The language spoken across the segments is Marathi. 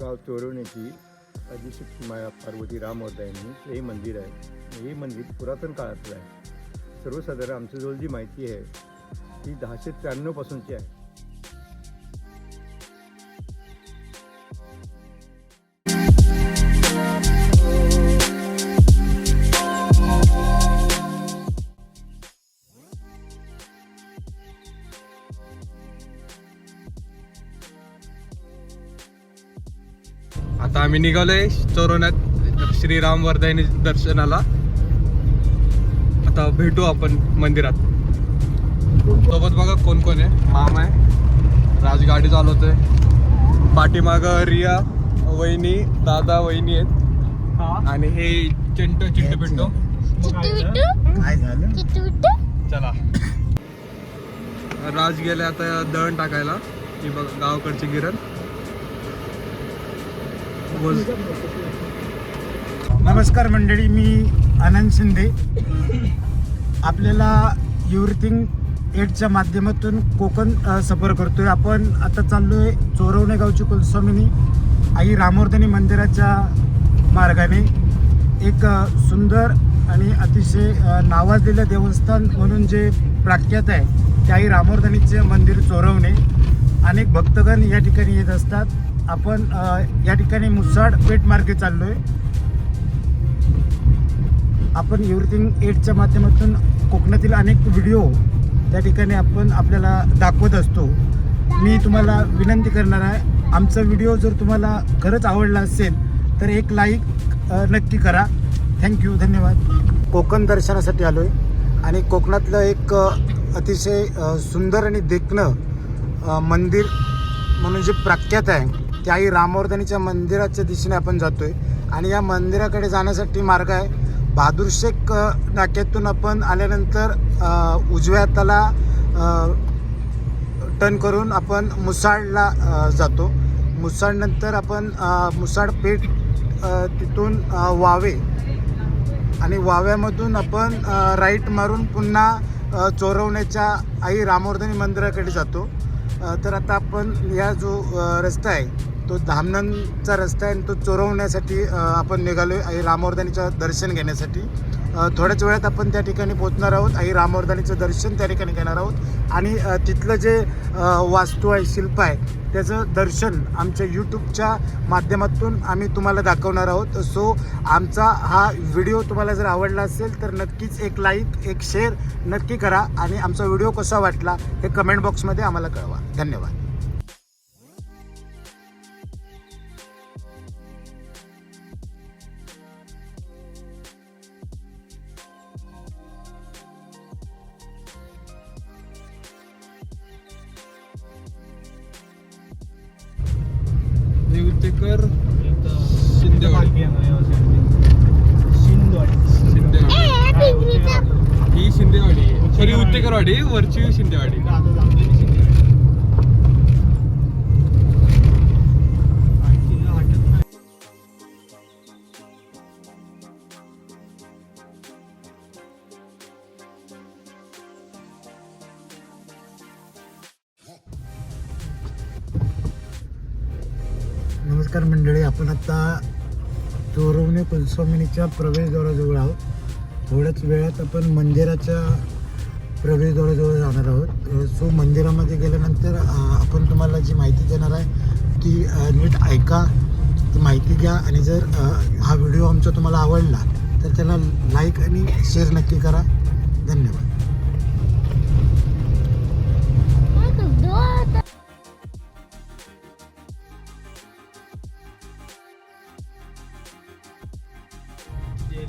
गाव चोरवण्याची आदिशक्ती माया पार्वती रामवर्धा यांनी हे मंदिर आहे. हे मंदिर पुरातन काळातलं आहे. सर्वसाधारण आमच्याजवळ जी माहिती आहे ती दहाशे त्र्याण्णवपासूनची आहे. आता आम्ही निघालोय चोरवण्यात श्रीराम वर्धायनी दर्शनाला. आता भेटू आपण मंदिरात. सोबत बघा कोण कोण आहे. मामा आहे. राज गाडी चालवतोय. पाठीमाग रिया वहिनी दादा वहिनी आहेत. आणि हे चिंटू चिंटू पिंटू. चला. राज गेले आता दळण टाकायला. ही बघ गावाकडची गिरण. नमस्कार मंडळी मी आनंद शिंदे. आपल्याला युवरिथिंग एडच्या माध्यमातून कोकण सफर करतोय. आपण आता चाललो आहे चोरवणे गावची कुलस्वामिनी आई रामवर्धनी मंदिराच्या मार्गाने. एक सुंदर आणि अतिशय नावाजलेलं देवस्थान म्हणून जे प्रख्यात आहे ते आई रामवर्धनीचे मंदिर चोरवणे. अनेक भक्तगण या ठिकाणी येत असतात. आपण या ठिकाणी मुसाड पेठ मार्गे आहे आपण एव्हरीथिंग एटच्या माध्यमातून कोकणातील अनेक व्हिडिओ त्या ठिकाणी आपण आपल्याला दाखवत असतो. मी तुम्हाला विनंती करणार आहे आमचा व्हिडिओ जर तुम्हाला खरंच आवडला असेल तर एक लाईक नक्की करा. थँक्यू धन्यवाद. कोकण दर्शनासाठी आलो आहे आणि कोकणातलं एक अतिशय सुंदर आणि देखणं मंदिर म्हणून जे प्रख्यात आहे. त्या आई रामवर्धनीच्या मंदिराच्या दिशेने आपण जातोय. आणि या मंदिराकडे जाण्यासाठी मार्ग आहे. बहादूर नाक्यातून आपण आल्यानंतर उजव्या हाताला टर्न करून आपण मुसाडला जातो. मुसाडनंतर आपण अ, मुसाड पेठ तिथून वावे. आणि वाव्यामधून आपण राईट मारून पुन्हा चोरवण्याच्या आई रामवर्धनी मंदिराकडे जातो. तर आता आपण या जो रस्ता आहे तो धामणंचा रस्ता आहे आणि तो चोरवण्यासाठी आपण निघालो आहे आई रामवर्धनीचं दर्शन घेण्यासाठी. थोड्याच वेळात आपण त्या ठिकाणी पोहोचणार आहोत. आई रामवर्धनीचं दर्शन त्या ठिकाणी घेणार आहोत. आणि तिथलं जे वास्तू आहे शिल्प आहे त्याचं दर्शन आमच्या यूट्यूबच्या माध्यमातून आम्ही तुम्हाला दाखवणार आहोत. सो आमचा हा व्हिडिओ तुम्हाला जर आवडला असेल तर नक्कीच एक लाईक एक शेअर नक्की करा. आणि आमचा व्हिडिओ कसा वाटला हे कमेंट बॉक्समध्ये आम्हाला कळवा. धन्यवाद. देवतेकर शिंदेवाडी. शिंदेवाडी. ही शिंदेवाडी. आहे. खरी उत्तेकरवाडी वरची शिंदेवाडी. नमस्कार मंडळी आपण आता चोरवणे कुलस्वामिनीच्या प्रवेशद्वाराजवळ आहोत. थोड्याच वेळात आपण मंदिराच्या प्रवेशद्वाराजवळ जाणार आहोत. सो मंदिरामध्ये गेल्यानंतर आपण तुम्हाला जी माहिती देणार आहे ती नीट ऐका ती माहिती घ्या आणि जर हा व्हिडिओ आमचा तुम्हाला आवडला तर त्याला लाईक आणि शेअर नक्की करा. धन्यवाद.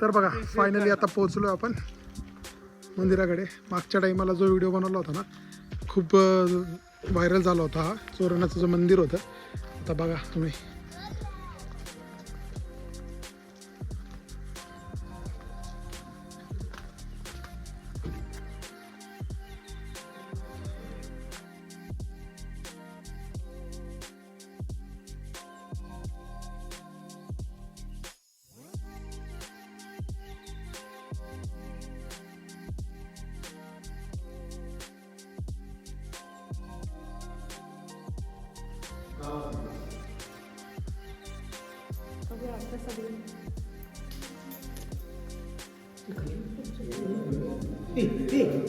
तर बघा फायनली आता पोहोचलो आपण मंदिराकडे. मागच्या टाईमाला जो व्हिडिओ बनवला होता ना खूप व्हायरल झाला होता हा चोरणाचं जो मंदिर होतं. आता बघा तुम्ही. eh, eh.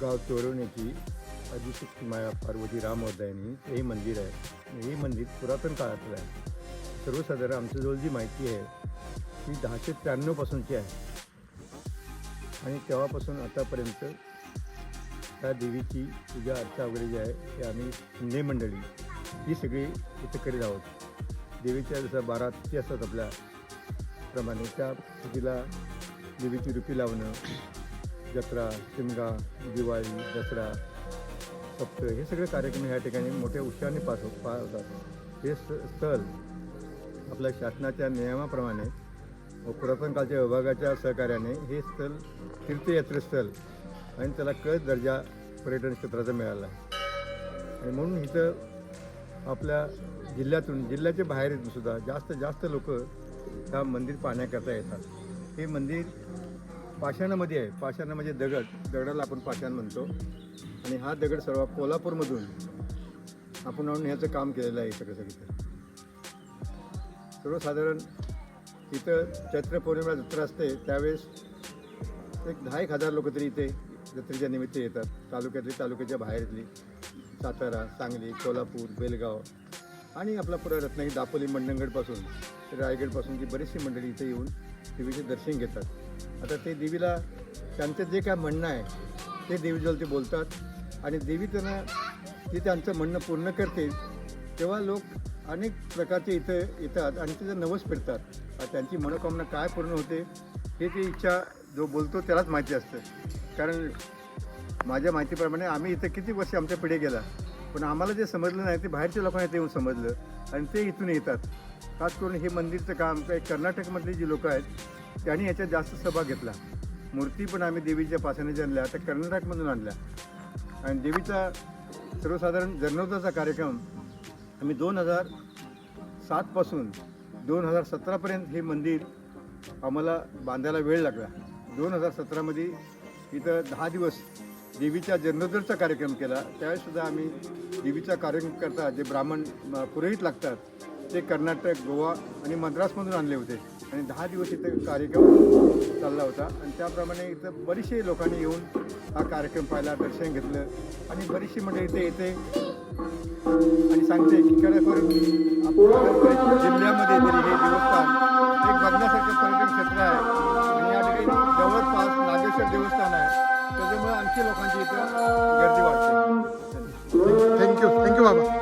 गाव चोरवण्याची आदिशक्ती माया पार्वती रामोदयानी हे मंदिर आहे. हे मंदिर पुरातन काळातलं आहे. सर्वसाधारण आमच्याजवळ जी माहिती आहे ती दहाशे त्र्याण्णवपासूनची आहे. आणि तेव्हापासून आतापर्यंत त्या देवीची पूजा अर्चा वगैरे जी आहे ते आम्ही शिंदे मंडळी ही सगळी इथं करीत आहोत. देवीच्या जसं बारा ती असतात आपल्या प्रमाणे त्या तिथीला देवीची रुपी लावणं जत्रा शिमगा दिवाळी दसरा सप्त हे सगळे कार्यक्रम ह्या ठिकाणी मोठ्या उत्साहाने पास हो-, पार होतात हे स स्थळ आपल्या शासनाच्या नियमाप्रमाणे व पुरातन काळच्या विभागाच्या सहकार्याने हे स्थळ तीर्थयात्रेस्थळ आणि त्याला कळ दर्जा पर्यटन क्षेत्राचा मिळाला. आहे आणि म्हणून इथं आपल्या जिल्ह्यातून जिल्ह्याच्या बाहेर सुद्धा जास्त जास्त लोक ह्या मंदिर पाहण्याकरता येतात. हे मंदिर पाषाणामध्ये आहे. पाषाण म्हणजे दगड. दगडाला आपण पाषाण म्हणतो. आणि हा दगड सर्व कोल्हापूरमधून आपण आणून ह्याचं काम केलेलं आहे सगळं सगळं सर्वसाधारण इथं चैत्र पौर्णिमा जत्रा असते. त्यावेळेस एक दहा एक हजार लोक तरी इथे जत्रेच्या निमित्त येतात. तालुक्यातली तालुक्याच्या बाहेरली. सातारा सांगली कोल्हापूर बेलगाव आणि आपला पुरा रत्नागिरी दापोली मंडणगडपासून रायगडपासून रायगडपासूनची बरीचशी मंडळी इथे येऊन देवीचे दर्शन घेतात. आता ते देवीला त्यांचं जे काय म्हणणं आहे ते देवीजवळ ते बोलतात. आणि देवी त्यांना जे त्यांचं म्हणणं पूर्ण करते. तेव्हा लोक अनेक प्रकारचे इथं येतात आणि तिथं नवस फिरतात. त्यांची मनोकामना काय पूर्ण होते हे ती इच्छा जो बोलतो त्यालाच माहिती असतं. कारण माझ्या माहितीप्रमाणे आम्ही इथं किती वर्ष आमच्या पिढे गेला. पण आम्हाला जे समजलं नाही ते बाहेरच्या लोकांना ते येऊन समजलं. आणि ते इथून येतात. खास करून हे मंदिरचं काम काही कर्नाटकमधली जी लोकं आहेत त्यांनी याच्यात जास्त सहभाग घेतला. मूर्ती पण आम्ही देवीच्या पासाने आणल्या त्या कर्नाटकमधून आणल्या. आणि देवीचा सर्वसाधारण जन्मोत्सवाचा कार्यक्रम आम्ही दोन हजार सातपासून दोन हजार सतरापर्यंत हे मंदिर आम्हाला बांधायला वेळ लागला. दोन हजार सतरामध्ये इथं दहा दिवस देवीच्या जन्मोत्सवाचा कार्यक्रम केला. त्यावेळेसुद्धा आम्ही देवीचा कार्यक्रम करता जे ब्राह्मण पुरोहित लागतात ते कर्नाटक गोवा आणि मद्रासमधून आणले होते. आणि दहा दिवस इथं कार्यक्रम चालला होता. आणि त्याप्रमाणे इथं बरेचसे लोकांनी येऊन हा कार्यक्रम पाहिला दर्शन घेतलं. आणि बरीचशी म्हणजे इथे येते आणि सांगते की खरोखर जिल्ह्यामध्ये तरी हे देवस्थान एक बघण्यासारखं पर्यटन क्षेत्र आहे. आणि या ठिकाणी जवळपास नागेश्वर देवस्थान आहे. त्याच्यामुळे आणखी लोकांची इथं गर्दी वाढते. थँक्यू थँक्यू बाबा.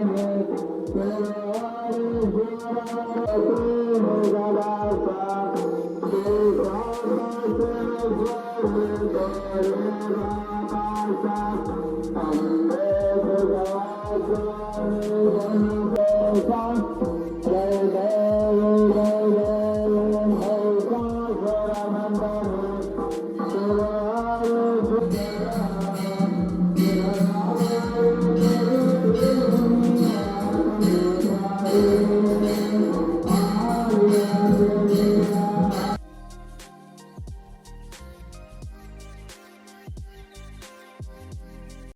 Thank you.